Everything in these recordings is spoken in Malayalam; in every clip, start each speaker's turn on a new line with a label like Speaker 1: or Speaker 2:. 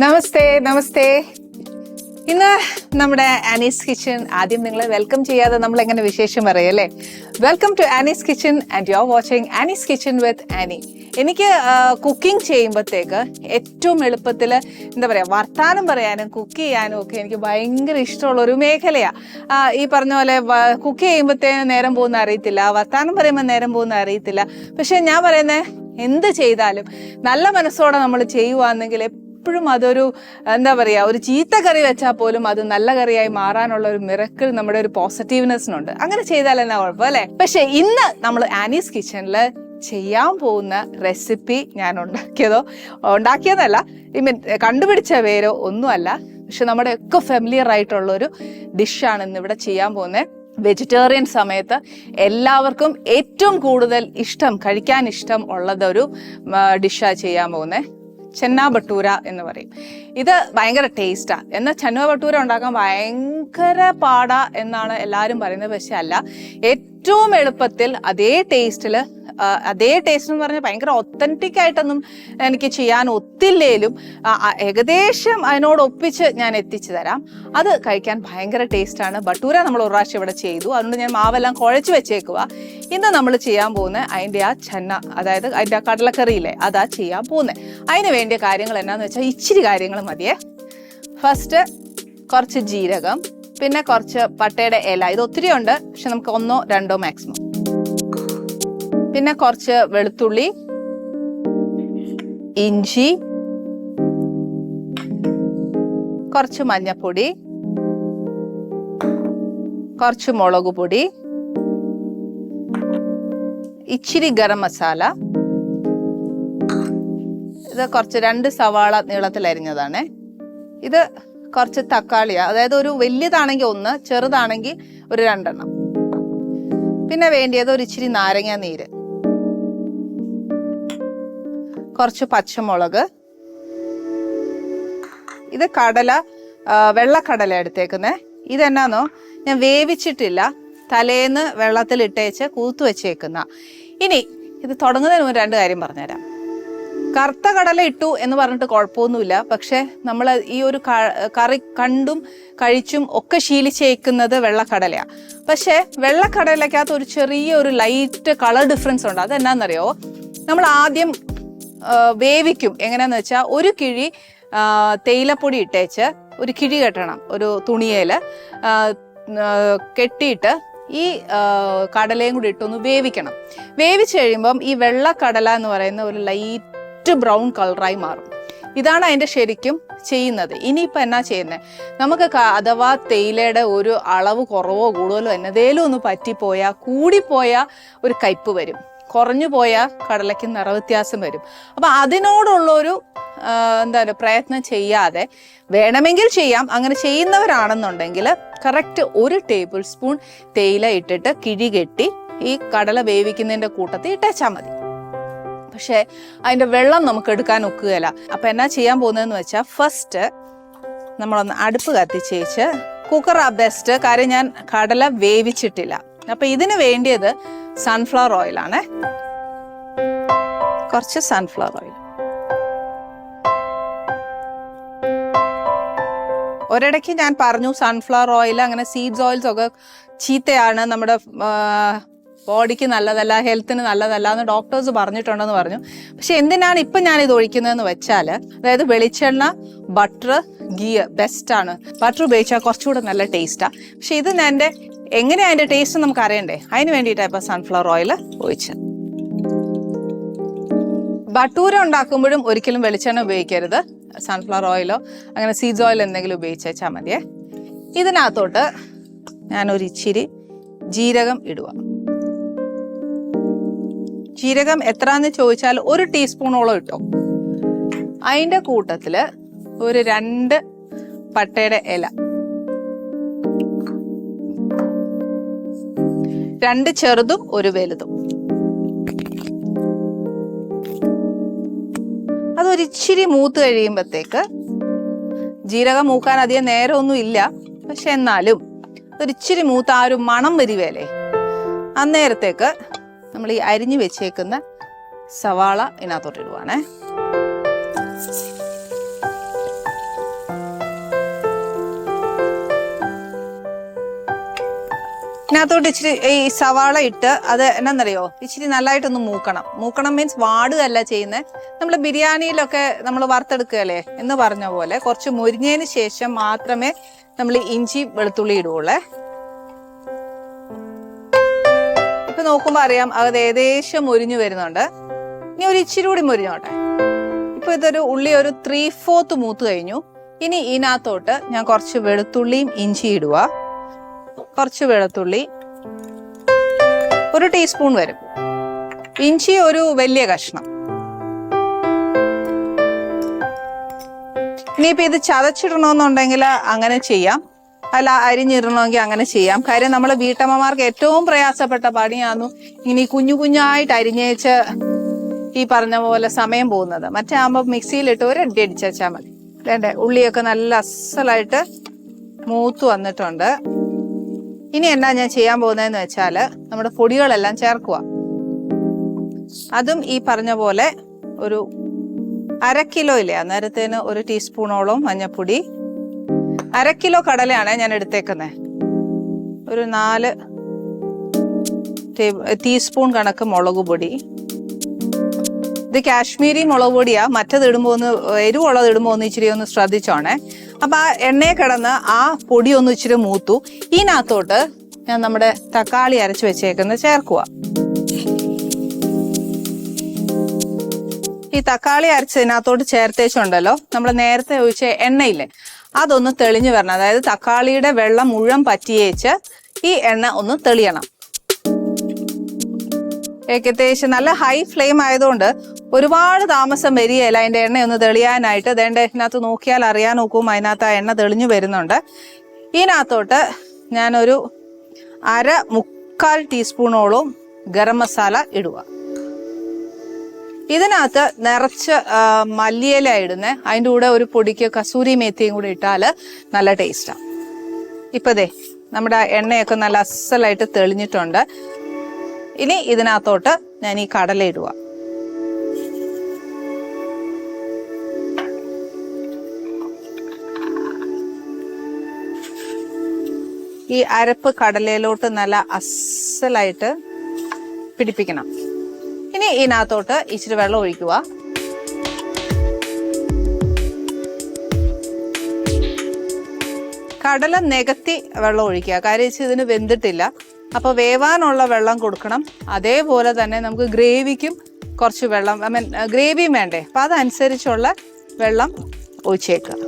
Speaker 1: നമസ്തേ നമസ്തേ. ഇന്ന് നമ്മുടെ ആനീസ് കിച്ചൺ ആദ്യം നിങ്ങളെ വെൽക്കം ചെയ്യാതെ നമ്മൾ എങ്ങനെ വിശേഷം പറയും അല്ലേ? Welcome to Annie's kitchen and you are watching Annie's kitchen with Annie എനിക്ക് കുക്കിംഗ് ചെയ്യുമ്പോഴത്തേക്ക് ഏറ്റവും എളുപ്പത്തിൽ എന്താ പറയുക വർത്താനം പറയാനും കുക്ക് ചെയ്യാനും ഒക്കെ എനിക്ക് ഭയങ്കര ഇഷ്ടമുള്ള ഒരു മേഖലയാണ് ഈ പറഞ്ഞ പോലെ കുക്ക് ചെയ്യുമ്പോഴത്തേനും നേരം പോകുന്ന അറിയത്തില്ല വർത്താനം പറയുമ്പോൾ നേരം പോകുന്ന അറിയത്തില്ല. പക്ഷെ ഞാൻ പറയുന്നത് എന്ത് ചെയ്താലും നല്ല മനസ്സോടെ നമ്മൾ ചെയ്യുവാണെങ്കിൽ എപ്പോഴും അതൊരു എന്താ പറയുക ഒരു ചീത്ത കറി വെച്ചാൽ പോലും അത് നല്ല കറിയായി മാറാനുള്ള ഒരു മിറക്കിൾ നമ്മുടെ ഒരു പോസിറ്റീവ്നെസ്സിനുണ്ട്. അങ്ങനെ ചെയ്താൽ എന്നാ കുഴപ്പം അല്ലേ? പക്ഷെ ഇന്ന് നമ്മൾ ആനീസ് കിച്ചണിൽ ചെയ്യാൻ പോകുന്ന റെസിപ്പി ഞാൻ ഉണ്ടാക്കിയതോ? ഉണ്ടാക്കിയതല്ല. ഐ മീൻ കണ്ടുപിടിച്ച പേരോ ഒന്നുമല്ല. പക്ഷെ നമ്മുടെ ഒക്കെ ഫെമിലിയർ ആയിട്ടുള്ള ഒരു ഡിഷാണ് ഇന്ന് ഇവിടെ ചെയ്യാൻ പോകുന്നത്. വെജിറ്റേറിയൻ സമയത്ത് എല്ലാവർക്കും ഏറ്റവും കൂടുതൽ ഇഷ്ടം കഴിക്കാൻ ഇഷ്ടം ഉള്ളതൊരു ഡിഷാണ് ചെയ്യാൻ പോകുന്നത്. ചെന്ന ബട്ടൂര എന്ന് പറയും. ഇത് ഭയങ്കര ടേസ്റ്റാണ് എന്നാൽ ചെന്ന ബട്ടൂര ഉണ്ടാക്കാൻ ഭയങ്കര പാടാ എന്നാണ് എല്ലാവരും പറയുന്നത്. പക്ഷെ അല്ല ഏറ്റവും എളുപ്പത്തിൽ അതേ ടേസ്റ്റിൽ അതേ ടേസ്റ്റ് എന്ന് പറഞ്ഞാൽ ഭയങ്കര ഒത്തന്റിക് ആയിട്ടൊന്നും എനിക്ക് ചെയ്യാൻ ഒത്തില്ലേലും ഏകദേശം അതിനോട് ഒപ്പിച്ച് ഞാൻ എത്തിച്ചു തരാം. അത് കഴിക്കാൻ ഭയങ്കര ടേസ്റ്റാണ് ബട്ടൂര നമ്മൾ ഒരു പ്രാവശ്യം ഇവിടെ ചെയ്തു. അതുകൊണ്ട് ഞാൻ മാവെല്ലാം കുഴച്ച് വെച്ചേക്കുക ഇന്ന് നമ്മൾ ചെയ്യാൻ പോകുന്ന അതിന്റെ ആ ചെന്ന അതായത് അതിന്റെ ആ കടലക്കറിയില്ലേ അതാ ചെയ്യാൻ പോകുന്നത് അതിന് വേണ്ടിയ കാര്യങ്ങൾ എന്നാന്ന് വെച്ചാൽ ഇച്ചിരി കാര്യങ്ങൾ മതിയേ. ഫസ്റ്റ് കുറച്ച് ജീരകം പിന്നെ കുറച്ച് പട്ടയുടെ ഇല. ഇത് ഒത്തിരി ഉണ്ട് പക്ഷെ നമുക്ക് ഒന്നോ രണ്ടോ മാക്സിമം പിന്നെ കുറച്ച് വെളുത്തുള്ളി ഇഞ്ചി കുറച്ച് മഞ്ഞപ്പൊടി കുറച്ച് മുളക് പൊടി ഇച്ചിരി ഗരം മസാല. ഇത് കുറച്ച് രണ്ട് സവാള നീളത്തിൽ അരിഞ്ഞതാണ് ഇത് കുറച്ച് തക്കാളിയാണ് അതായത് ഒരു വലിയതാണെങ്കിൽ ഒന്ന് ചെറുതാണെങ്കിൽ ഒരു രണ്ടെണ്ണം. പിന്നെ വേണ്ടിയത് ഒരു ഇച്ചിരി നാരങ്ങ നീര്. കുറച്ച് പച്ചമുളക്. ഇത് കടല വെള്ളക്കടല എടുത്തേക്കുന്നത് ഇതെന്നാന്നോ? ഞാൻ വേവിച്ചിട്ടില്ല. തലേന്ന് വെള്ളത്തിൽ ഇട്ടേച്ച് കൂത്തു വെച്ചേക്കുന്ന. ഇനി ഇത് തുടങ്ങുന്നതിന് മുമ്പ് രണ്ട് കാര്യം പറഞ്ഞുതരാം. കറുത്ത കടല ഇട്ടു എന്ന് പറഞ്ഞിട്ട് കുഴപ്പമൊന്നുമില്ല. പക്ഷെ നമ്മൾ ഈ ഒരു കറി കണ്ടും കഴിച്ചും ഒക്കെ ശീലിച്ചേക്കുന്നത് വെള്ളക്കടലയാണ് പക്ഷെ വെള്ളക്കടലക്കകത്ത് ഒരു ചെറിയ ഒരു ലൈറ്റ് കളർ ഡിഫറൻസ് ഉണ്ട്. അത് എന്നാന്നറിയോ നമ്മൾ ആദ്യം വേവിക്കും. എങ്ങനെയാന്ന് വെച്ചാൽ ഒരു കിഴി തേയിലപ്പൊടി ഇട്ടേച്ച് ഒരു കിഴി കെട്ടണം ഒരു തുണിയേൽ കെട്ടിയിട്ട് ഈ കടലയും കൂടി ഇട്ടൊന്ന് വേവിക്കണം. വേവിച്ച് കഴിയുമ്പം ഈ കടല എന്ന് പറയുന്ന ഒരു ലൈറ്റ് ബ്രൗൺ കളറായി മാറും. ഇതാണ് അതിന്റെ ശരിക്കും ചെയ്യുന്നത്. ഇനിയിപ്പോൾ എന്നാ ചെയ്യുന്നത് നമുക്ക് അഥവാ തേയിലയുടെ ഒരു അളവ് കുറവോ കൂടുതലോ എന്നതേലും ഒന്ന് പറ്റിപ്പോയാൽ കൂടിപ്പോയാൽ ഒരു കയ്പ് വരും. കുറഞ്ഞു പോയാൽ കടലയ്ക്ക് നിറവ്യത്യാസം വരും. അപ്പം അതിനോടുള്ളൊരു എന്താണ് പ്രയത്നം ചെയ്യാതെ വേണമെങ്കിൽ ചെയ്യാം. അങ്ങനെ ചെയ്യുന്നവരാണെന്നുണ്ടെങ്കിൽ കറക്റ്റ് ഒരു ടേബിൾ സ്പൂൺ തേയില ഇട്ടിട്ട് കിഴി കെട്ടി ഈ കടല വേവിക്കുന്നതിന്റെ കൂട്ടത്തിൽ ഇട്ടേച്ചാൽ മതി. പക്ഷേ അതിന്റെ വെള്ളം നമുക്ക് എടുക്കാൻ ഒക്കുകയില്ല. അപ്പം എന്നാ ചെയ്യാൻ പോകുന്നതെന്ന് വെച്ചാൽ ഫസ്റ്റ് നമ്മളൊന്ന് അടുപ്പ് കത്തിച്ചേച്ച് കുക്കർ ബെസ്റ്റ്. കാര്യം ഞാൻ കടല വേവിച്ചിട്ടില്ല. അപ്പം ഇതിന് വേണ്ടിയത് സൺഫ്ലവർ ഓയിലാണ് കുറച്ച് സൺഫ്ലവർ ഓയിൽ ഒരിടയ്ക്ക് ഞാൻ പറഞ്ഞു സൺഫ്ലവർ ഓയിൽ അങ്ങനെ സീഡ്സ് ഓയിൽസ് ഒക്കെ ചീത്തയാണ് നമ്മുടെ ബോഡിക്ക് നല്ലതല്ല ഹെൽത്തിന് നല്ലതല്ല എന്ന് ഡോക്ടേഴ്സ് പറഞ്ഞിട്ടുണ്ടെന്ന് പറഞ്ഞു. പക്ഷെ എന്തിനാണ് ഇപ്പം ഞാൻ ഇത് ഒഴിക്കുന്നതെന്ന് വെച്ചാൽ അതായത് വെളിച്ചെണ്ണ ബട്ടർ ഗീ ബെസ്റ്റാണ് ബട്ടർ ഉപയോഗിച്ചാൽ കുറച്ചുകൂടെ നല്ല ടേസ്റ്റാണ് പക്ഷെ ഇത് എന്റെ എങ്ങനെയാണ് അതിന്റെ ടേസ്റ്റ് നമുക്ക് അറിയണ്ടേ? അതിന് വേണ്ടിയിട്ടാണ് ഇപ്പോൾ സൺഫ്ലവർ ഓയിൽ ഒഴിച്ചത് ബട്ടൂര ഉണ്ടാക്കുമ്പോഴും ഒരിക്കലും വെളിച്ചെണ്ണ ഉപയോഗിക്കരുത്. സൺഫ്ലവർ ഓയിലോ അങ്ങനെ സീഡ്സ് ഓയിൽ എന്തെങ്കിലും ഉപയോഗിച്ചാൽ മതിയേ. ഇതിനകത്തോട്ട് ഞാനൊരു ഇച്ചിരി ജീരകം ഇടുക. ജീരകം എത്രയെന്ന് ചോദിച്ചാൽ ഒരു ടീസ്പൂണോളം ഇട്ടോ. അതിന്റെ കൂട്ടത്തിൽ ഒരു രണ്ട് പട്ടയുടെ ഇല. രണ്ട് ചെറുതും ഒരു വലുതും. അതൊരിച്ചിരി മൂത്ത് കഴിയുമ്പോഴത്തേക്ക് ജീരകം മൂക്കാൻ അധികം നേരമൊന്നും ഇല്ല. പക്ഷെ എന്നാലും ഒരിച്ചിരി മൂത്ത് ആ ഒരു മണം വരുവേലേ അന്നേരത്തേക്ക് നമ്മൾ ഈ അരിഞ്ഞു വെച്ചേക്കുന്ന സവാള ഇതിനകത്തോട്ട് ഇടുവാണേ. ഇതിനകത്തോട്ട് ഇച്ചിരി ഈ സവാള ഇട്ട് അത് എന്നാന്നറിയോ? ഇച്ചിരി നല്ലതായിട്ടൊന്ന് മൂക്കണം. മൂക്കണം മീൻസ് വാടുകയല്ല ചെയ്യുന്നത് നമ്മൾ ബിരിയാണിയിലൊക്കെ നമ്മൾ വറുത്തെടുക്കുകയല്ലേ എന്ന് പറഞ്ഞ പോലെ കുറച്ച് മുരിഞ്ഞതിന് ശേഷം മാത്രമേ നമ്മൾ ഇഞ്ചി വെളുത്തുള്ളി ഇടുകയുള്ളേ ഇപ്പൊ നോക്കുമ്പോ അറിയാം അത് ഏകദേശം മുരിഞ്ഞു വരുന്നുണ്ട്. ഇനി ഒരു ഇച്ചിരി കൂടി മുരിഞ്ഞോട്ടെ. ഇപ്പൊ ഇതൊരു ഉള്ളി ഒരു ത്രീ ഫോർത്ത് മൂത്ത് കഴിഞ്ഞു. ഇനി ഇതിനകത്തോട്ട് ഞാൻ കുറച്ച് വെളുത്തുള്ളിയും ഇഞ്ചി ഇടുക കുറച്ച് വെളുത്തുള്ളി ഒരു ടീസ്പൂൺ വരും. ഇഞ്ചി ഒരു വലിയ കഷ്ണം. ഇനിയിപ്പോ ഇത് ചതച്ചിടണമെന്നുണ്ടെങ്കിൽ അങ്ങനെ ചെയ്യാം. അല്ല അരിഞ്ഞിടണമെങ്കിൽ അങ്ങനെ ചെയ്യാം. കാര്യം നമ്മൾ വീട്ടമ്മമാർക്ക് ഏറ്റവും പ്രയാസപ്പെട്ട പണിയാന്നു ഇനി കുഞ്ഞു കുഞ്ഞായിട്ട് അരിഞ്ഞേച്ച് ഈ പറഞ്ഞ പോലെ സമയം പോകുന്നത്. മറ്റേ ആകുമ്പോൾ മിക്സിയിലിട്ട് ഒരു അടി അടിച്ചാൽ മതി. വേണ്ടേ? ഉള്ളിയൊക്കെ നല്ല അസലായിട്ട് മൂത്ത് വന്നിട്ടുണ്ട്. ഇനി എന്നാ ഞാൻ ചെയ്യാൻ പോകുന്നതെന്ന് വെച്ചാൽ നമ്മുടെ പൊടികളെല്ലാം ചേർക്കുക. അതും ഈ പറഞ്ഞ പോലെ ഒരു അര കിലോ ഇല്ലേ അന്നേരത്തേന് ഒരു ടീസ്പൂണോളം മഞ്ഞപ്പൊടി. അര കിലോ കടലയാണ് ഞാൻ എടുത്തേക്കുന്നത് ഒരു നാല് ടീസ്പൂൺ കണക്ക് മുളക് പൊടി. ഇത് കാശ്മീരി മുളക് പൊടിയാ മറ്റത് ഇടുമ്പോ ഒന്ന് എരിവുള്ളത് ഇടുമ്പോ ഒന്ന് ഇച്ചിരി ഒന്ന് ശ്രദ്ധിച്ചോണേ. അപ്പൊ ആ എണ്ണയെ കിടന്ന് ആ പൊടി ഒന്ന് ഇച്ചിരി മൂത്തു. ഇതിനകത്തോട്ട് ഞാൻ നമ്മുടെ തക്കാളി അരച്ച് വെച്ചേക്കുന്ന ചേർക്കുക. ഈ തക്കാളി അരച്ചതിനകത്തോട്ട് ചേർത്തേച്ചുണ്ടല്ലോ നമ്മൾ നേരത്തെ ഒഴിച്ച എണ്ണയില്ലേ അതൊന്ന് തെളിഞ്ഞു വരണം. അതായത് തക്കാളിയുടെ വെള്ളം മുഴുവൻ പറ്റിയേച്ച് ഈ എണ്ണ ഒന്ന് തെളിയണം. ഏകദേശം നല്ല ഹൈ ഫ്ലെയിം ആയതുകൊണ്ട് ഒരുപാട് താമസം വരികയില്ല അതിന്റെ എണ്ണ ഒന്ന് തെളിയാനായിട്ട് അതേണ്ട ഇതിനകത്ത് നോക്കിയാൽ അറിയാൻ നോക്കും. അതിനകത്ത് ആ എണ്ണ തെളിഞ്ഞു വരുന്നുണ്ട്. ഇതിനകത്തോട്ട് ഞാനൊരു അര മുക്കാൽ ടീസ്പൂണോളം ഗരം മസാല ഇടുക. ഇതിനകത്ത് നിറച്ച് മല്ലിയില ഇടുന്നേ. അതിന്റെ കൂടെ ഒരു പൊടിക്ക് കസൂരി മേത്തിയും കൂടി ഇട്ടാൽ നല്ല ടേസ്റ്റാണ് ഇപ്പതേ നമ്മുടെ എണ്ണയൊക്കെ നല്ല അസലായിട്ട് തെളിഞ്ഞിട്ടുണ്ട്. ഇനി ഇതിനകത്തോട്ട് ഞാൻ ഈ കടല ഇടുക. ഈ അരപ്പ് കടലയിലോട്ട് നല്ല അസലായിട്ട് പിടിപ്പിക്കണം. ഇനി ഇതിനകത്തോട്ട് ഇച്ചിരി വെള്ളം ഒഴിക്കുക. കടല നികത്തി വെള്ളം ഒഴിക്കുക. കാര്യം ഇതിന് വെന്തിട്ടില്ല. അപ്പൊ വേവാനുള്ള വെള്ളം കൊടുക്കണം. അതേപോലെ തന്നെ നമുക്ക് ഗ്രേവിക്കും കുറച്ച് വെള്ളം ഐ മീൻ ഗ്രേവിയും വേണ്ടേ. അപ്പൊ അതനുസരിച്ചുള്ള വെള്ളം ഒഴിച്ചേക്കുക.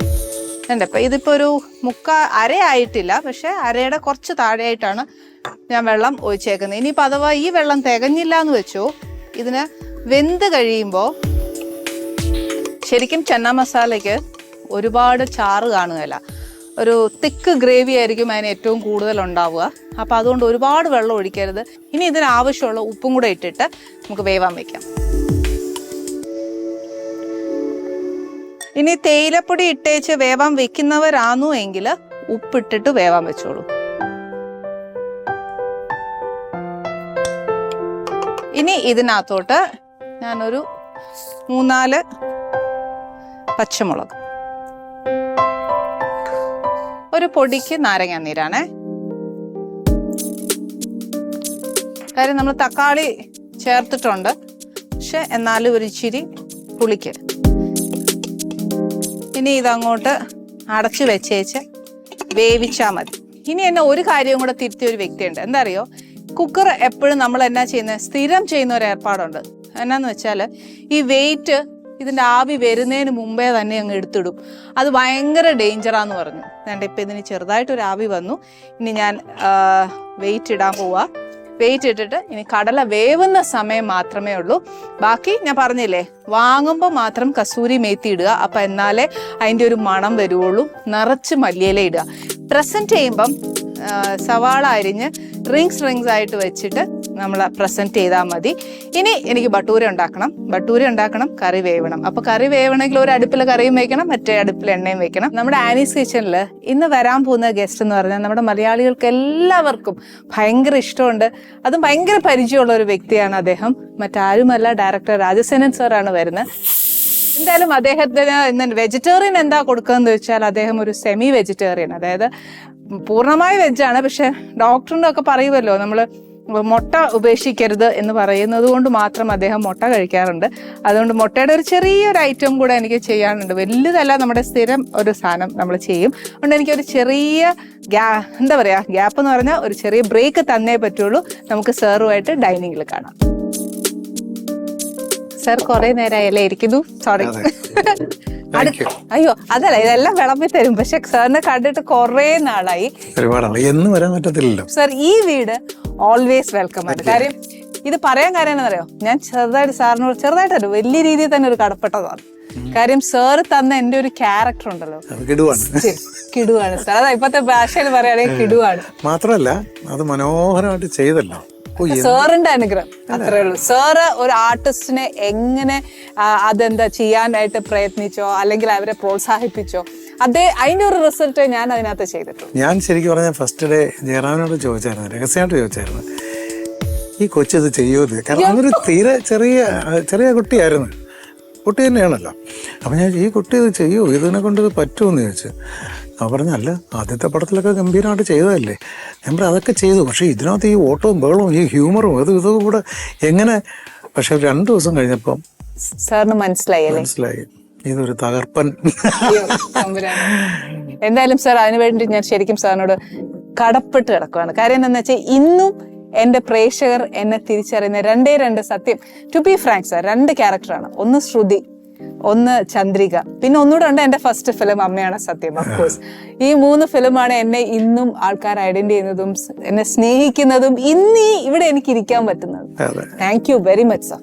Speaker 1: ഉണ്ട്. അപ്പൊ ഇതിപ്പോ ഒരു മുക്കാ അരയായിട്ടില്ല പക്ഷേ അരയുടെ കുറച്ച് താഴെയായിട്ടാണ് ഞാൻ വെള്ളം ഒഴിച്ചേക്കുന്നത്. ഇനിയിപ്പോൾ അഥവാ ഈ വെള്ളം തികഞ്ഞില്ല എന്ന് വെച്ചു ഇതിന് വെന്ത് കഴിയുമ്പോൾ ശരിക്കും ചെന്ന മസാലയ്ക്ക് ഒരുപാട് ചാറ് കാണുകയില്ല. ഒരു തിക്ക് ഗ്രേവി ആയിരിക്കും അതിന് ഏറ്റവും കൂടുതൽ ഉണ്ടാവുക. അപ്പം അതുകൊണ്ട് ഒരുപാട് വെള്ളം ഒഴിക്കരുത്. ഇനി ഇതിന് ആവശ്യമുള്ള ഉപ്പും കൂടെ ഇട്ടിട്ട് നമുക്ക് വേവാൻ വെക്കാം. ഇനി തേയിലപ്പൊടി ഇട്ടേച്ച് വേവാൻ വെക്കുന്നവരാന്നു എങ്കിൽ ഉപ്പിട്ടിട്ട് വേവാൻ വെച്ചോളൂ. ഇനി ഇതിനകത്തോട്ട് ഞാനൊരു മൂന്നാൽ പച്ചമുളക്. ഒരു പൊടിക്ക് നാരങ്ങ നീരാണേ. കാര്യം നമ്മൾ തക്കാളി ചേർത്തിട്ടുണ്ട്. പക്ഷെ എന്നാലും ഒരു ഇച്ചിരി പുളിക്ക്. ഇനി ഇതങ്ങോട്ട് അടച്ചു വെച്ചേച്ച് വേവിച്ചാൽ മതി. ഇനി എന്നെ ഒരു കാര്യം കൂടെ തിരുത്തിയ ഒരു വ്യക്തിയുണ്ട്. എന്താ അറിയോ കുക്കർ എപ്പോഴും നമ്മൾ എന്നാ ചെയ്യുന്നത് സ്ഥിരം ചെയ്യുന്ന ഒരു ഏർപ്പാടുണ്ട്. എന്നാന്ന് വെച്ചാൽ ഈ വെയിറ്റ് ഇതിന്റെ ആവി വരുന്നതിന് മുമ്പേ തന്നെ അങ്ങ് എടുത്തിടും. അത് ഭയങ്കര ഡേഞ്ചറാന്ന് പറഞ്ഞു. ഞാൻ ഇപ്പം ഇതിന് ചെറുതായിട്ടൊരു ആവി വന്നു. ഇനി ഞാൻ വെയിറ്റ് ഇടാൻ പോവാ. വെയിറ്റ് ഇട്ടിട്ട് ഇനി കടല വേവുന്ന സമയം മാത്രമേ ഉള്ളൂ. ബാക്കി ഞാൻ പറഞ്ഞില്ലേ വാങ്ങുമ്പോൾ മാത്രം കസൂരി മേത്തി ഇടുക. അപ്പം എന്നാലേ അതിന്റെ ഒരു മണം വരുവുള്ളൂ. നിറച്ച് മല്ലിയില ഇടുക. പ്രസന്റ് ചെയ്യുമ്പം സവാള അരിഞ്ഞ് റിങ്സ് റിങ്സ് ആയിട്ട് വെച്ചിട്ട് നമ്മൾ പ്രസന്റ് ചെയ്താൽ മതി. ഇനി എനിക്ക് ബട്ടൂര ഉണ്ടാക്കണം. ബട്ടൂര ഉണ്ടാക്കണം കറി വേവണം. അപ്പോൾ കറി വേവണമെങ്കിൽ ഒരു അടുപ്പിൽ കറിയും വെക്കണം മറ്റേ അടുപ്പിൽ എണ്ണയും വെക്കണം. നമ്മുടെ ആനീസ് കിച്ചണിൽ ഇന്ന് വരാൻ പോകുന്ന ഗസ്റ്റ് എന്ന് പറഞ്ഞാൽ നമ്മുടെ മലയാളികൾക്ക് എല്ലാവർക്കും ഭയങ്കര ഇഷ്ടമുണ്ട്. അതും ഭയങ്കര പരിചയമുള്ള ഒരു വ്യക്തിയാണ് അദ്ദേഹം. മറ്റാരുമല്ല ഡയറക്ടർ രാജസേനൻ സാറാണ് വരുന്നത്. എന്തായാലും അദ്ദേഹത്തിന് ഇന്ന് വെജിറ്റേറിയൻ എന്താ കൊടുക്കുകയെന്ന് വെച്ചാൽ അദ്ദേഹം ഒരു സെമി വെജിറ്റേറിയൻ അതായത് പൂർണമായ വെജാണ് പക്ഷെ ഡോക്ടറിന്റെ ഒക്കെ പറയുമല്ലോ നമ്മൾ മുട്ട ഉപേക്ഷിക്കരുത് എന്ന് പറയുന്നത് കൊണ്ട് മാത്രം അദ്ദേഹം മുട്ട കഴിക്കാറുണ്ട്. അതുകൊണ്ട് മുട്ടയുടെ ഒരു ചെറിയൊരു ഐറ്റം കൂടെ എനിക്ക് ചെയ്യാനുണ്ട്. വലുതല്ല നമ്മുടെ സ്ഥിരം ഒരു സാധനം നമ്മൾ ചെയ്യും. അതുകൊണ്ട് എനിക്കൊരു ചെറിയ ഗ്യാ എന്താ പറയുക ഗ്യാപ്പ് എന്ന് പറഞ്ഞാൽ ഒരു ചെറിയ ബ്രേക്ക് തന്നേ പറ്റുള്ളൂ. നമുക്ക് സാറുമായിട്ട് ഡൈനിങ്ങിൽ കാണാം. സാർ കുറേ നേരമായല്ലേ ഇരിക്കുന്നു? സോറി. അയ്യോ അതല്ല ഇതെല്ലാം വിളമ്പി തരും. പക്ഷെ സാറിനെ കണ്ടിട്ട് കുറെ നാളായി.
Speaker 2: ഒരുപാടാണ്. എന്ന് വരാൻ പറ്റത്തില്ലല്ലോ.
Speaker 1: സാർ ഈ വീട് ഓൾവേസ് വെൽക്കം ആണ്. കാര്യം ഇത് പറയാൻ കാര്യം എന്നറിയോ ഞാൻ ചെറുതായിട്ട് സാറിനോട് ചെറുതായിട്ടല്ല വലിയ രീതിയിൽ തന്നെ ഒരു കടപ്പെട്ടതാണ്. കാര്യം സാറ് തന്ന എന്റെ ഒരു ക്യാരക്ടർ ഉണ്ടല്ലോ.
Speaker 2: കിടുവാണ്.
Speaker 1: കിടുവാണ് സാർ. അതാ ഇപ്പത്തെ ഭാഷയിൽ പറയുകയാണെങ്കിൽ കിടുവാണ്.
Speaker 2: മാത്രമല്ല അത് മനോഹരമായിട്ട് ചെയ്തല്ലോ.
Speaker 1: സാറിന്റെ അനുഗ്രഹം. അത്രേ ഉള്ളൂ. സാറ് ഒരു ആർട്ടിസ്റ്റിനെ എങ്ങനെ അതെന്താ ചെയ്യാനായിട്ട് പ്രയത്നിച്ചോ അല്ലെങ്കിൽ അവരെ പ്രോത്സാഹിപ്പിച്ചോ അതേ അതിന്റെ ഒരു റിസൾട്ട് ഞാൻ അതിനകത്ത് ചെയ്തിട്ടുണ്ട്.
Speaker 2: ഞാൻ ശരിക്കും പറഞ്ഞാൽ ഫസ്റ്റ് ഡേ ജയറാമിനോട് ചോദിച്ചായിരുന്നു രഹസ്യമായിട്ട് ചോദിച്ചായിരുന്നു. ഈ കൊച്ചത് ചെയ്യോ ഇത്? കാരണം അതൊരു തീരെ ചെറിയ ചെറിയ കുട്ടിയായിരുന്നു. കുട്ടി തന്നെയാണല്ലോ. അപ്പം ഞാൻ ഈ കുട്ടി ഇത് ചെയ്യോ? ഇതിനെ കൊണ്ട് ഇത് പറ്റുമെന്ന് ചോദിച്ചു. അവൻ പറഞ്ഞല്ല ആദ്യത്തെ പടത്തിലൊക്കെ ഗംഭീരമായിട്ട് ചെയ്തതല്ലേ? ഞാൻ പറഞ്ഞു അതൊക്കെ ചെയ്തു. പക്ഷേ ഇതിനകത്ത് ഈ ഓട്ടവും ബഹളവും ഈ ഹ്യൂമറും അതും ഇതൊക്കെ കൂടെ എങ്ങനെ? പക്ഷെ രണ്ടു ദിവസം കഴിഞ്ഞപ്പം
Speaker 1: സാറിന് മനസ്സിലായി
Speaker 2: മനസ്സിലായി. ഇതൊരു തകർപ്പൻ.
Speaker 1: എന്തായാലും സാർ അതിനുവേണ്ടി ഞാൻ ശരിക്കും സാറിനോട് കടപ്പെട്ട് കിടക്കുകയാണ് കാര്യം എന്താണെന്ന് വെച്ചാൽ ഇന്നും എന്റെ പ്രേക്ഷകർ എന്നെ തിരിച്ചറിയുന്ന രണ്ടേ രണ്ട് സത്യം. ടു ബി ഫ്രാങ്ക് സാർ രണ്ട് ക്യാരക്ടറാണ് ഒന്ന് ശ്രുതി ഒന്ന് ചന്ദ്രിക. പിന്നെ ഒന്നുകൂടെ ഉണ്ട് എന്റെ ഫസ്റ്റ് ഫിലിം അമ്മയാണ് സത്യം അഫ്കോഴ്സ് ഈ മൂന്ന് ഫിലിമാണ് എന്നെ ഇന്നും ആൾക്കാർ ഐഡന്റി ചെയ്യുന്നതും എന്നെ സ്നേഹിക്കുന്നതും ഇന്ന് ഇവിടെ എനിക്ക് ഇരിക്കാൻ പറ്റുന്നത്. Thank you very much sir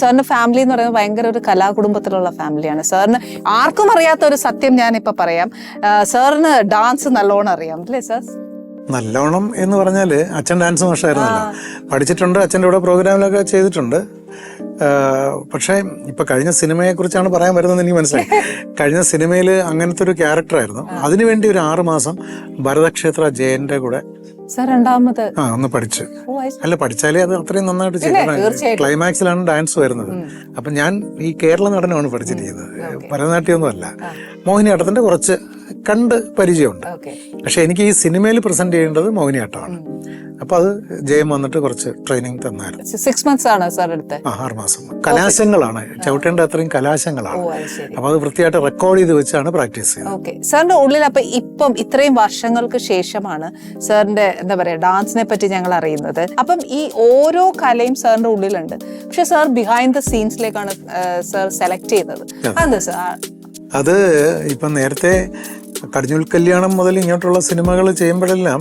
Speaker 1: സാറിന്റെ ഫാമിലി എന്ന് പറയുന്നത് ഭയങ്കര ഒരു കലാകുടുംബത്തിലുള്ള ഫാമിലിയാണ് സാറിന് ആർക്കും അറിയാത്ത ഒരു സത്യം ഞാൻ ഇപ്പൊ പറയാം സാറിന് ഡാൻസ് നല്ലോണം അറിയാം അല്ലേ സാർ
Speaker 2: നല്ലോണം എന്ന് പറഞ്ഞാൽ അച്ഛൻ ഡാൻസ് മാഷായിരുന്നല്ലോ പഠിച്ചിട്ടുണ്ട് അച്ഛന്റെ കൂടെ പ്രോഗ്രാമിലൊക്കെ ചെയ്തിട്ടുണ്ട്. പക്ഷേ ഇപ്പൊ കഴിഞ്ഞ സിനിമയെ കുറിച്ചാണ് പറയാൻ വരുന്നത് എനിക്ക് മനസ്സിലായി. കഴിഞ്ഞ സിനിമയിൽ അങ്ങനത്തെ ഒരു ക്യാരക്ടറായിരുന്നു അതിനുവേണ്ടി ഒരു ആറ് മാസം ഭരതക്ഷേത്ര ജയന്റെ കൂടെ
Speaker 1: രണ്ടാമത്.
Speaker 2: ആ ഒന്ന് പഠിച്ചു. അല്ല പഠിച്ചാലേ അത് അത്രയും നന്നായിട്ട്. ചെയ്യണം ക്ലൈമാക്സിലാണ് ഡാൻസ് വരുന്നത്. അപ്പൊ ഞാൻ ഈ കേരള നടനമാണ് പഠിച്ചിരിക്കുന്നത്. ഭരതനാട്യം ഒന്നും അല്ല മോഹിനിയാട്ടത്തിന്റെ കുറച്ച് കണ്ട് പരിചയമുണ്ട്. പക്ഷെ എനിക്ക് ഈ സിനിമയിൽ പ്രസന്റ് ചെയ്യേണ്ടത് മോഹിനിയാട്ടമാണ്. അപ്പൊ അത് ജയം വന്നിട്ട് കുറച്ച് ട്രെയിനിങ് തന്നായിരുന്നു.
Speaker 1: സിക്സ് മന്ത്സ് ആണ് സാർ എടുത്തത്.
Speaker 2: ആ ആറ് മാസം. കലാശങ്ങളാണ്. ചവിട്ടേണ്ട അത്രയും കലാശങ്ങളാണ്. അപ്പൊ അത് വൃത്തിയായിട്ട് റെക്കോർഡ് ചെയ്ത് വെച്ചാണ് പ്രാക്ടീസ്
Speaker 1: ഓക്കെ. സാറിന്റെ ഉള്ളിൽ അപ്പൊ ഇപ്പം ഇത്രയും വർഷങ്ങൾക്ക് ശേഷമാണ് സാറിന്റെ എന്താ പറയാ ഡാൻസിനെ പറ്റി ഞങ്ങൾ അറിയുന്നത്. അപ്പം ഈ ഓരോ കലയും സാറിന്റെ ഉള്ളിലുണ്ട്. പക്ഷെ സാർ ബിഹൈൻഡ് ദ സീൻസിലേക്കാണ് സാർ സെലക്ട് ചെയ്തത്. അതെന്താ സാർ?
Speaker 2: അത് ഇപ്പം നേരത്തെ കടിഞ്ഞൂൽ കല്യാണം മുതൽ ഇങ്ങോട്ടുള്ള സിനിമകൾ ചെയ്യുമ്പോഴെല്ലാം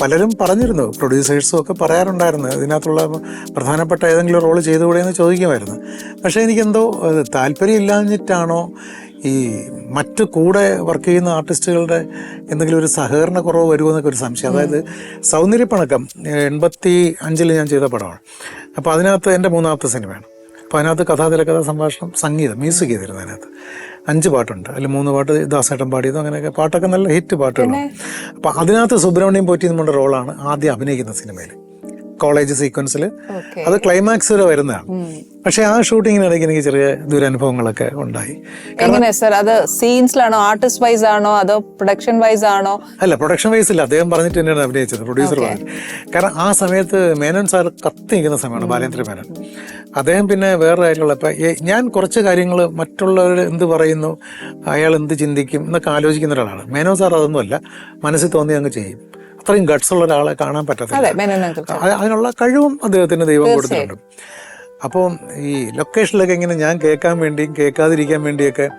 Speaker 2: പലരും പറഞ്ഞിരുന്നു പ്രൊഡ്യൂസേഴ്സും ഒക്കെ പറയാറുണ്ടായിരുന്നു ഇതിനകത്തുള്ള പ്രധാനപ്പെട്ട ഏതെങ്കിലും റോൾ ചെയ്തുകൂടെ എന്ന് ചോദിക്കുമായിരുന്നു. പക്ഷേ എനിക്കെന്തോ താല്പര്യമില്ലാഞ്ഞിട്ടാണോ ഈ മറ്റു കൂടെ വർക്ക് ചെയ്യുന്ന ആർട്ടിസ്റ്റുകളുടെ എന്തെങ്കിലും ഒരു സഹകരണ കുറവ് വരുമോ എന്നൊക്കെ ഒരു സംശയം. അതായത് സൗന്ദര്യപ്പണക്കം എൺപത്തി അഞ്ചിൽ ഞാൻ ചെയ്ത പടമാണ്. അപ്പോൾ അതിനകത്ത് എന്റെ മൂന്നാമത്തെ സിനിമയാണ്. അപ്പോൾ അതിനകത്ത് കഥാതിരക്കഥ സംഭാഷണം സംഗീതം മ്യൂസിക് ചെയ്തിരുന്നു അതിനകത്ത്. അഞ്ച് പാട്ടുണ്ട്. അതിൽ മൂന്ന് പാട്ട് ദാസേട്ടൻ പാടിയതും അങ്ങനെയൊക്കെ പാട്ടൊക്കെ നല്ല ഹിറ്റ് പാട്ടുകളാണ്. അപ്പം അതിനകത്ത് സുബ്രഹ്മണ്യം പോറ്റി നമ്മുടെ റോളാണ് ആദ്യം അഭിനയിക്കുന്ന സിനിമയിൽ കോളേജ് സീക്വൻസിൽ അത് ക്ലൈമാക്സ് വരെ വരുന്നതാണ് പക്ഷെ ആ ഷൂട്ടിങ്ങിനിടയ്ക്ക് എനിക്ക് ചെറിയ ദുരനുഭവങ്ങളൊക്കെ ഉണ്ടായി.
Speaker 1: എങ്ങനെയാ സർ അത് സീൻസിലാണോ ആർട്ടിസ്റ്റ് വൈസ് ആണോ അതോ പ്രൊഡക്ഷൻ വൈസ് ആണോ
Speaker 2: അല്ല പ്രൊഡക്ഷൻ വൈസ് ഇല്ല അദ്ദേഹം പറഞ്ഞിട്ട് തന്നെയാണ് അഭിനയിച്ചത്. പ്രൊഡ്യൂസർ പറഞ്ഞു കാരണം ആ സമയത്ത് മേനോൻ സാർ കത്തി നിൽക്കുന്ന സമയമാണ് ബാലേന്ദ്ര മേനോൻ. അദ്ദേഹം പിന്നെ വേറെ കാര്യങ്ങളപ്പോൾ ഞാൻ കുറച്ച് കാര്യങ്ങൾ മറ്റുള്ളവർ എന്ത് പറയുന്നു അയാൾ എന്ത് ചിന്തിക്കും എന്നൊക്കെ ആലോചിക്കുന്ന ഒരാളാണ്. മേനോൻ സാർ അതൊന്നുമല്ല. മനസ്സിൽ തോന്നി അങ്ങ് ചെയ്യും. അത്രയും ഗട്സ് ഉള്ള ഒരാളെ കാണാൻ പറ്റത്തില്ല. അതിനുള്ള കഴിവും അദ്ദേഹത്തിന് ദൈവം കൊടുത്തിട്ടുണ്ട്. അപ്പോൾ ഈ ലൊക്കേഷനിലൊക്കെ ഇങ്ങനെ ഞാൻ കേൾക്കാൻ വേണ്ടിയും കേൾക്കാതിരിക്കാൻ വേണ്ടിയൊക്കെ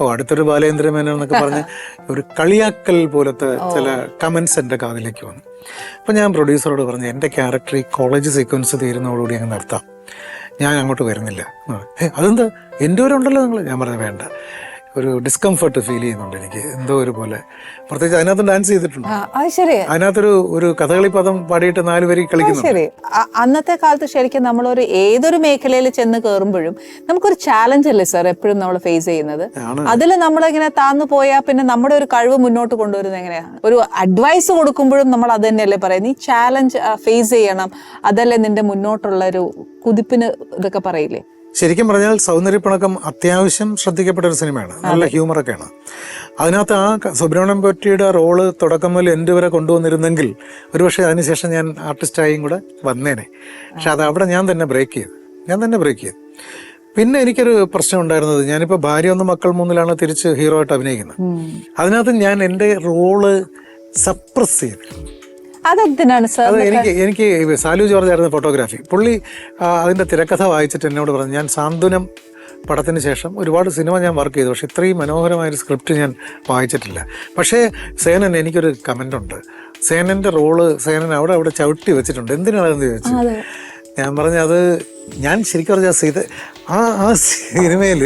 Speaker 2: ഓ അടുത്തൊരു ബാലേന്ദ്ര മേനോൻ എന്നൊക്കെ പറഞ്ഞ് ഒരു കളിയാക്കൽ പോലത്തെ ചില കമൻസ് എന്റെ കാതിലേക്ക് വന്നു. അപ്പം ഞാൻ പ്രൊഡ്യൂസറോട് പറഞ്ഞു എന്റെ ക്യാരക്ടർ ഈ കോളേജ് സീക്വൻസ് തീരുന്നതോടുകൂടി അങ്ങ് നിർത്താം. ഞാൻ അങ്ങോട്ട് വരുന്നില്ല. എന്ന് എന്റെ ഒരു അതെന്താ? എന്റെ ഉണ്ടല്ലോ നിങ്ങൾ. ഞാൻ പറഞ്ഞു വേണ്ട. ഒരു ഡിസ്കംഫർട്ട് ഫീൽ ചെയ്യുന്നുണ്ട് എനിക്ക്. എന്തോ ഒരു പോലെ പ്രത്യേകിച്ച് അതിനകത്ത് ഡാൻസ് ചെയ്തിട്ടുണ്ട്? അതിനകത്തൊരു ഒരു കഥകളി പദം പാടിയിട്ട് നാല് കളിക്കുന്നു
Speaker 1: ശരി. അന്നത്തെ കാലത്ത് ശരിക്കും നമ്മൾ ഒരു ഏതൊരു മേഖലയിൽ ചെന്ന് കയറുമ്പോഴും നമുക്കൊരു ചാലഞ്ച് അല്ലേ സാർ എപ്പോഴും നമ്മൾ ഫേസ് ചെയ്യുന്നത്? അതിൽ നമ്മളിങ്ങനെ താന്നു പോയാൽ പിന്നെ നമ്മുടെ ഒരു കഴിവ് മുന്നോട്ട് കൊണ്ടുവരുന്നത് എങ്ങനെയാണ് ഒരു അഡ്വൈസ് കൊടുക്കുമ്പോഴും നമ്മൾ അത് തന്നെയല്ലേ പറയുന്നത്? ഈ ചാലഞ്ച് ഫേസ് ചെയ്യണം. അതല്ലേ നിന്റെ മുന്നോട്ടുള്ള ഒരു കുതിപ്പിന് ഇതൊക്കെ പറയില്ലേ?
Speaker 2: ശരിക്കും പറഞ്ഞാൽ സൗന്ദര്യപ്പിണക്കം അത്യാവശ്യം ശ്രദ്ധിക്കപ്പെട്ട ഒരു സിനിമയാണ്. നല്ല ഹ്യൂമറൊക്കെയാണ് അതിനകത്ത് ആ സുബ്രഹ്മണ്യം പൊറ്റിയുടെ റോൾ തുടക്കം മുതൽ എന്റെ വരെ കൊണ്ടുവന്നിരുന്നെങ്കിൽ ഒരുപക്ഷെ അതിനുശേഷം ഞാൻ ആർട്ടിസ്റ്റായും കൂടെ വന്നേനെ. പക്ഷെ അത് അവിടെ ഞാൻ തന്നെ ബ്രേക്ക് ചെയ്തു. ഞാൻ തന്നെ ബ്രേക്ക് ചെയ്തു. പിന്നെ എനിക്കൊരു പ്രശ്നം ഉണ്ടായിരുന്നത് ഞാനിപ്പോൾ ഭാര്യ ഒന്ന് മക്കൾ മൂന്നിലാണ് തിരിച്ച് ഹീറോ ആയിട്ട് അഭിനയിക്കുന്നത്. അതിനകത്ത് ഞാൻ എന്റെ റോൾ സപ്രസ് ചെയ്തു.
Speaker 1: അതെന്തിനാണ് സാർ
Speaker 2: അത് എനിക്ക് എനിക്ക് സാലു ജോർജ് ആയിരുന്നു ഫോട്ടോഗ്രാഫി പുള്ളി അതിന്റെ തിരക്കഥ വായിച്ചിട്ട് എന്നോട് പറഞ്ഞു ഞാൻ സാന്ത്വനം പടത്തിന് ശേഷം ഒരുപാട് സിനിമ ഞാൻ വർക്ക് ചെയ്തു പക്ഷേ ഇത്രയും മനോഹരമായ ഒരു സ്ക്രിപ്റ്റ് ഞാൻ വായിച്ചിട്ടില്ല. പക്ഷേ സേനൻ എനിക്കൊരു കമന്റുണ്ട് സേനന്റെ റോൾ സേനൻ അവിടെ അവിടെ ചവിട്ടി വെച്ചിട്ടുണ്ട്. എന്തിനാണെന്ന് ചോദിച്ചു? ഞാൻ പറഞ്ഞ അത് ഞാൻ ശരിക്കും പറഞ്ഞാൽ സീത ആ ആ സിനിമയിൽ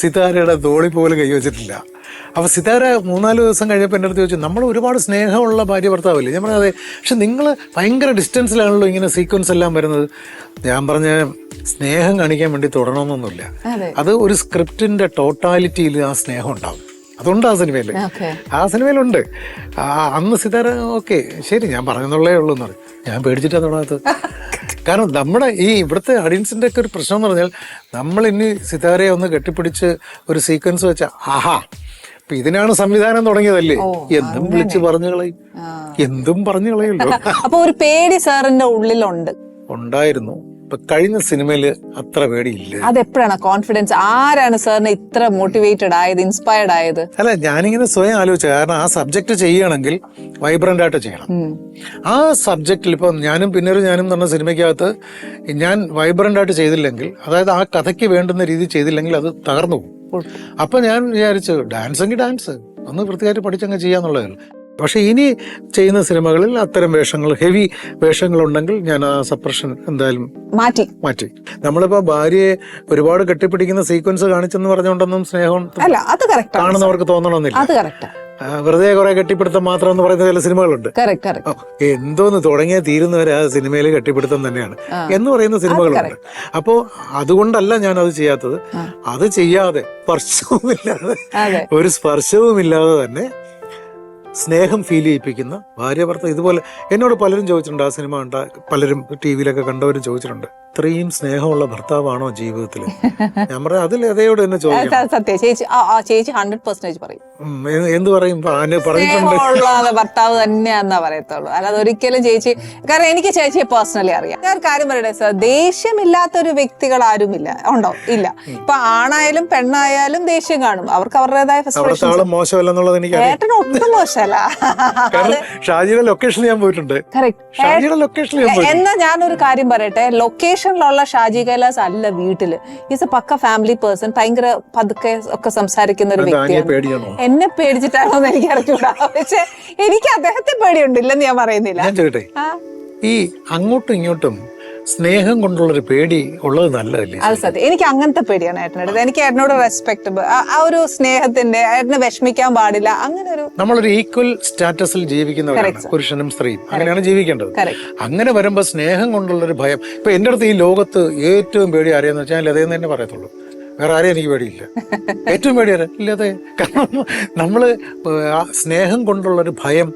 Speaker 2: സിതാരയുടെ തോളി പോലും കൈവച്ചിട്ടില്ല. അപ്പോൾ സിതാര മൂന്നാൽ ദിവസം കഴിഞ്ഞപ്പോൾ എന്റെ അടുത്ത് ചോദിച്ചു നമ്മൾ ഒരുപാട് സ്നേഹമുള്ള ഭാര്യ ഭർത്താവില്ലേ? ഞാൻ പറഞ്ഞത് അതെ. പക്ഷെ നിങ്ങൾ ഭയങ്കര ഡിസ്റ്റൻസിലാണല്ലോ ഇങ്ങനെ സീക്വൻസ് എല്ലാം വരുന്നത്. ഞാൻ പറഞ്ഞ സ്നേഹം കാണിക്കാൻ വേണ്ടി തുടരണമെന്നൊന്നുമില്ല.
Speaker 1: അതെ.
Speaker 2: ഒരു സ്ക്രിപ്റ്റിന്റെ ടോട്ടാലിറ്റിയിൽ ആ സ്നേഹം ഉണ്ടാവും. അതുണ്ട് ആ സിനിമയിൽ ആ സിനിമയിലുണ്ട്. ആ, അന്ന് സിതാര ഓക്കെ ശരി ഞാൻ പറഞ്ഞെന്നുള്ളേ ഉള്ളൂ എന്ന് പറഞ്ഞു ഞാൻ പേടിച്ചിട്ടാണ് തുടങ്ങാത്തത് കാരണം നമ്മുടെ ഈ ഇവിടുത്തെ ഓഡിയൻസിന്റെ ഒക്കെ ഒരു പ്രശ്നം എന്ന് പറഞ്ഞാൽ നമ്മൾ ഇനി സിതാരയെ ഒന്ന് കെട്ടിപ്പിടിച്ച് ഒരു സീക്വൻസ് വെച്ചാൽ ആഹാ ഇതിനാണ് സംവിധാനം തുടങ്ങിയതല്ലേ? എന്തും വിളിച്ച് പറഞ്ഞു കളയും. എന്തും പറഞ്ഞു കളയല്ലോ
Speaker 1: അപ്പൊ ഒരു പേടി സാറിന്റെ ഉള്ളിലുണ്ട്.
Speaker 2: ഉണ്ടായിരുന്നു. കഴിഞ്ഞ സിനിമയിൽ അത്ര പേടിയില്ല.
Speaker 1: അതെപ്പോഴാണ് കോൺഫിഡൻസ് ആരാണ് സാറിന് ഇത്ര മോട്ടിവേറ്റഡ് ആയത് ഇൻസ്പയർഡ് ആയത്?
Speaker 2: അല്ല ഞാനിങ്ങനെ സ്വയം ആലോചിച്ചു. കാരണം ആ സബ്ജക്ട് ചെയ്യണമെങ്കിൽ വൈബ്രന്റ് ആയിട്ട് ചെയ്യണം. ആ സബ്ജക്റ്റിൽ ഇപ്പം ഞാനും പിന്നീട് ഞാനും പറഞ്ഞ സിനിമയ്ക്കകത്ത് ഞാൻ വൈബ്രന്റ് ആയിട്ട് ചെയ്തില്ലെങ്കിൽ അതായത് ആ കഥയ്ക്ക് വേണ്ടുന്ന രീതി ചെയ്തില്ലെങ്കിൽ അത് തകർന്നു പോകും. അപ്പൊ ഞാൻ വിചാരിച്ചു ഡാൻസെങ്കിൽ ഡാൻസ് ഒന്ന് വൃത്തിയായിട്ട് പഠിച്ചങ്ങ് ചെയ്യാന്നുള്ളതാണ് പക്ഷെ ഇനി ചെയ്യുന്ന സിനിമകളിൽ അത്തരം വേഷങ്ങൾ ഹെവി വേഷങ്ങൾ ഉണ്ടെങ്കിൽ ഞാൻ ആ സപ്രഷൻ എന്തായാലും
Speaker 1: മാറ്റി.
Speaker 2: മാറ്റി. നമ്മളിപ്പോ ഭാര്യയെ ഒരുപാട് കെട്ടിപ്പിടിക്കുന്ന സീക്വൻസ് കാണിച്ചെന്ന് പറഞ്ഞുകൊണ്ടൊന്നും സ്നേഹം
Speaker 1: അല്ല അത് കറക്റ്റ്
Speaker 2: കാണുന്നവർക്ക് തോന്നണമെന്നില്ല.
Speaker 1: അത് കറക്റ്റാ
Speaker 2: വെറുതെ കുറെ കെട്ടിപ്പിടുത്തം മാത്രം എന്ന് പറയുന്ന ചില സിനിമകളുണ്ട്. എന്തോന്ന് തുടങ്ങിയ തീരുന്നവരെ ആ സിനിമയിൽ കെട്ടിപ്പിടുത്തം തന്നെയാണ്. എന്ന് പറയുന്ന സിനിമകളുണ്ട്. അപ്പോ അതുകൊണ്ടല്ല ഞാൻ അത് ചെയ്യാത്തത് അത് ചെയ്യാതെ സ്പർശവുമില്ലാതെ
Speaker 1: ഇല്ലാതെ
Speaker 2: ഒരു സ്പർശവുമില്ലാതെ തന്നെ സ്നേഹം ഫീൽ ചെയ്യിപ്പിക്കുന്ന ഭാര്യ ഭർത്താവ്. ഇതുപോലെ എന്നോട് പലരും ചോദിച്ചിട്ടുണ്ട്. ആ സിനിമ കണ്ട പലരും ടി വിയിലൊക്കെ കണ്ടവരും ചോദിച്ചിട്ടുണ്ട്. ഇത്രയും സ്നേഹമുള്ള ഭർത്താവാണോ ജീവിതത്തിൽ ഞാൻ പറയാം അതിൽ അതേയോട് തന്നെ ചോദിക്കണം.
Speaker 1: സത്യം. ചേച്ചി ആ ആ ചേച്ചി ഹൺഡ്രഡ് പെർസെന്റേജ് പറയും.
Speaker 2: ഉം, എന്ത് എന്ത് പറയും? ആന് പറഞ്ഞിട്ടുണ്ട്.
Speaker 1: സ്നേഹമുള്ള ഭർത്താവ് തന്നെയാന്നാ പറയത്തുള്ളൂ. അല്ലാതെ ഒരിക്കലും ചേച്ചി കാരണം എനിക്ക് ചേച്ചിയെ പേഴ്സണലി അറിയാം. ഞാൻ ഒരു കാര്യം പറയട്ടെ സർ ദേഷ്യമില്ലാത്ത ഒരു വ്യക്തികൾ ആരുമില്ല. ഉണ്ടോ? ഇല്ല. ഇപ്പൊ ആണായാലും പെണ്ണായാലും ദേഷ്യം കാണും. അവർക്ക് അവരുടേതായ
Speaker 2: അവിടുത്തെ
Speaker 1: ഫ്രസ്ട്രേഷൻ
Speaker 2: ആളും മോശമല്ലെന്നുള്ളത് എനിക്കറിയാം
Speaker 1: ഏട്ടന് ഒട്ടും മോശമല്ല.
Speaker 2: കാരണം ഷാജിയുടെ ലൊക്കേഷനിൽ ഞാൻ പോയിട്ടുണ്ട്.
Speaker 1: കറക്റ്റ്
Speaker 2: ഷാജിയുടെ ലൊക്കേഷനിൽ ഞാൻ പോയിട്ടുണ്ട്.
Speaker 1: എന്നാ ഞാനൊരു കാര്യം പറയട്ടെ ലൊക്കേഷനിലുള്ള ഷാജി കൈലാസ് അല്ല വീട്ടിൽ. Is a pakka family person ഭയങ്കര പതുക്കെ ഒക്കെ സംസാരിക്കുന്ന ഒരു വ്യക്തിയാണ്. എന്നെ പേടിച്ചിട്ടാണോ എന്ന് എനിക്ക് അറിഞ്ഞൂടാ. പക്ഷെ എനിക്ക് അദ്ദേഹത്തെ പേടിയുണ്ടില്ലെന്ന് ഞാൻ പറയുന്നില്ല.
Speaker 2: ഈ അങ്ങോട്ടും ഇങ്ങോട്ടും സ്നേഹം കൊണ്ടുള്ളൊരു പേടി ഉള്ളത് നല്ലതല്ലേ
Speaker 1: അത് സത്യം. എനിക്ക് അങ്ങനത്തെ പേടിയാണ് ഏട്ടനോട് എനിക്ക് ഏട്ടനോട് റെസ്പെക്ട് ആ ഒരു സ്നേഹത്തിന്റെ ഏട്ടനെ വിഷമിക്കാൻ പാടില്ല അങ്ങനെ ഒരു
Speaker 2: നമ്മളൊരു ഈക്വൽ സ്റ്റാറ്റസിൽ ജീവിക്കുന്നവരാണ് പുരുഷനും സ്ത്രീയും. അങ്ങനെയാണ് ജീവിക്കേണ്ടത്. അങ്ങനെ വരുമ്പോൾ സ്നേഹം കൊണ്ടുള്ള ഒരു ഭയം. ഇപ്പൊ എന്റെ അടുത്ത് ഈ ലോകത്ത് ഏറ്റവും പേടി ആരെയെന്ന് വെച്ചാൽ അതേന്ന് തന്നെ പറയത്തുള്ളൂ. വേറെ ആരെയും എനിക്ക് പേടിയില്ല. ഏറ്റവും പേടി ആരാ? ഇല്ലാതെ കാരണം നമ്മൾ സ്നേഹം കൊണ്ടുള്ളൊരു ഭയം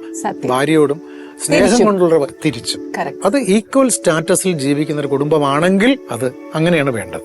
Speaker 2: ഭാര്യയോടും സ്നേഹം കൊണ്ടുള്ള തിരിച്ചു. അത് ഈക്വൽ സ്റ്റാറ്റസിൽ ജീവിക്കുന്ന ഒരു കുടുംബമാണെങ്കിൽ അത് അങ്ങനെയാണ് വേണ്ടത്.